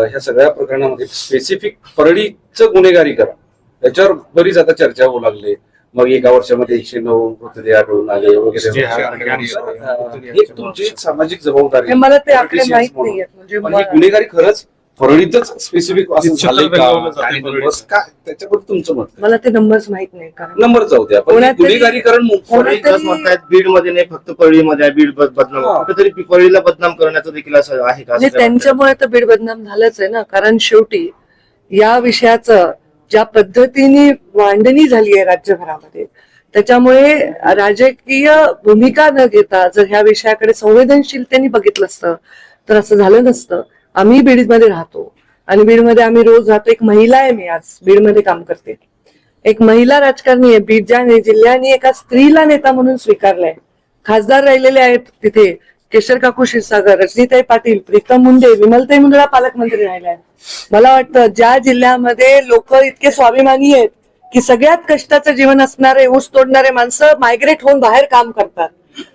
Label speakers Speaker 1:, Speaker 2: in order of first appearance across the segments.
Speaker 1: ह्या सगळ्या प्रकरणामध्ये स्पेसिफिक परळीचं गुन्हेगारी करा. त्याच्यावर बरीच आता चर्चा होऊ लागली. मग एका वर्षामध्ये एकशे नऊ मृतदेह आढळून आले वगैरे. हे तुमची सामाजिक जबाबदारी
Speaker 2: हे मला ते आकडे
Speaker 1: Politicians
Speaker 2: माहीत
Speaker 1: म्हणून.
Speaker 2: नाहीयेत. म्हणजे
Speaker 1: ही गुन्हेगारी खरंच परळीतच स्पेसिफिक असं झालंय का? तुमचं मत
Speaker 2: मला ते नंबर्स माहीत नाही कारण
Speaker 1: नंबर जाऊ द्या पण हे
Speaker 2: कोणातरी-
Speaker 1: गुन्हेगारीकरण मु-
Speaker 2: कोणातरी-
Speaker 1: परळी-
Speaker 3: जसं म्हणतायत बीडमध्ये नाही फक्त परळीमध्ये आहे, बीड बद- बदनाम. कुठेतरी परळीला बदनाम करण्याचं देखील असं आहे का?
Speaker 2: म्हणजे
Speaker 3: असं काय वाटतं?
Speaker 2: त्यांच्यामुळे तर बीड बदनाम झालंच आहे ना कारण शेवटी या विषयाचं ज्या पद्धतीने मांडणी झाली आहे राज्यभरामध्ये त्याच्यामुळे राजकीय भूमिका न घेता जर ह्या विषयाकडे संवेदनशीलतेने बघितलं असतं तर असं झालं नसतं. आम्ही बीडमध्ये राहतो. आणि बीडमध्ये आम्ही रोज राहतो. एक महिला आहे मी आज बीडमध्ये काम करते. एक महिला राजकारणी आहे. बीड ज्या जिल्ह्याने एका स्त्रीला नेता म्हणून स्वीकारलाय. खासदार राहिलेले आहेत तिथे केशर काकू क्षीरसागर रजनीताई पाटील प्रीतम मुंडे विमलताई मुंडे पालकमंत्री राहिल्या आहेत मला वाटतं ज्या जिल्ह्यामध्ये लोक इतके स्वाभिमानी आहेत की सगळ्यात कष्टाचं जीवन असणारे ऊस तोडणारे माणसं मायग्रेट होऊन बाहेर काम करतात.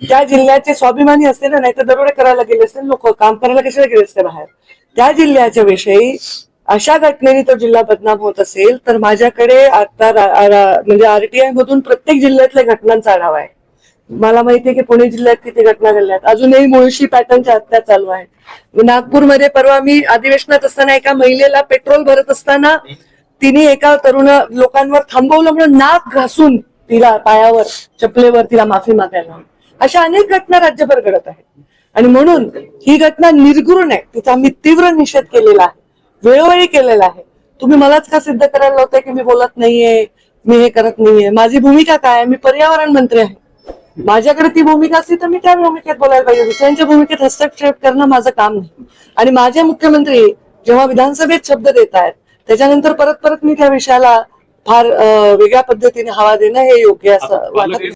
Speaker 2: त्या जिल्ह्याचे स्वाभिमानी असते ना नाही तर दरोडे करायला गेले असते लोक काम करायला कशाला गेले असते बाहेर? त्या जिल्ह्याच्या विषयी अशा घटनेने तो जिल्हा बदनाम होत असेल तर माझ्याकडे आता म्हणजे आरटीआय मधून प्रत्येक जिल्ह्यातल्या घटनांचा आढावा आहे. मला माहितीये की पुणे जिल्ह्यात किती घटना घडल्या आहेत. अजूनही मुळशी पॅटर्नच्या हत्या चालू आहेत. नागपूरमध्ये परवा मी अधिवेशनात असताना एका महिलेला पेट्रोल भरत असताना तिने एका तरुण लोकांवर थांबवलं म्हणून नाक घासून तिला पायावर चपलेवर तिला माफी मागायला अशा अनेक घटना राज्यभर घडत आहेत. आणि म्हणून ही घटना निर्गुरुण आहे. तिचा मी तीव्र निषेध केलेला आहे. वेळोवेळी केलेला आहे. तुम्ही मलाच का सिद्ध करायला लावताय की मी बोलत नाहीये? मी हे करत नाहीये. माझी भूमिका काय आहे? मी पर्यावरण मंत्री आहे. माझ्याकडे ती भूमिका असली तर मी त्या भूमिकेत बोलायला पाहिजे. दुसऱ्यांच्या भूमिकेत हस्तक्षेप करणं माझं काम नाही. आणि माझे मुख्यमंत्री जेव्हा विधानसभेत शब्द देत आहेत त्याच्यानंतर परत परत मी त्या विषयाला फार वेगळ्या पद्धतीने हवा देणं हे योग्य असं वाटत.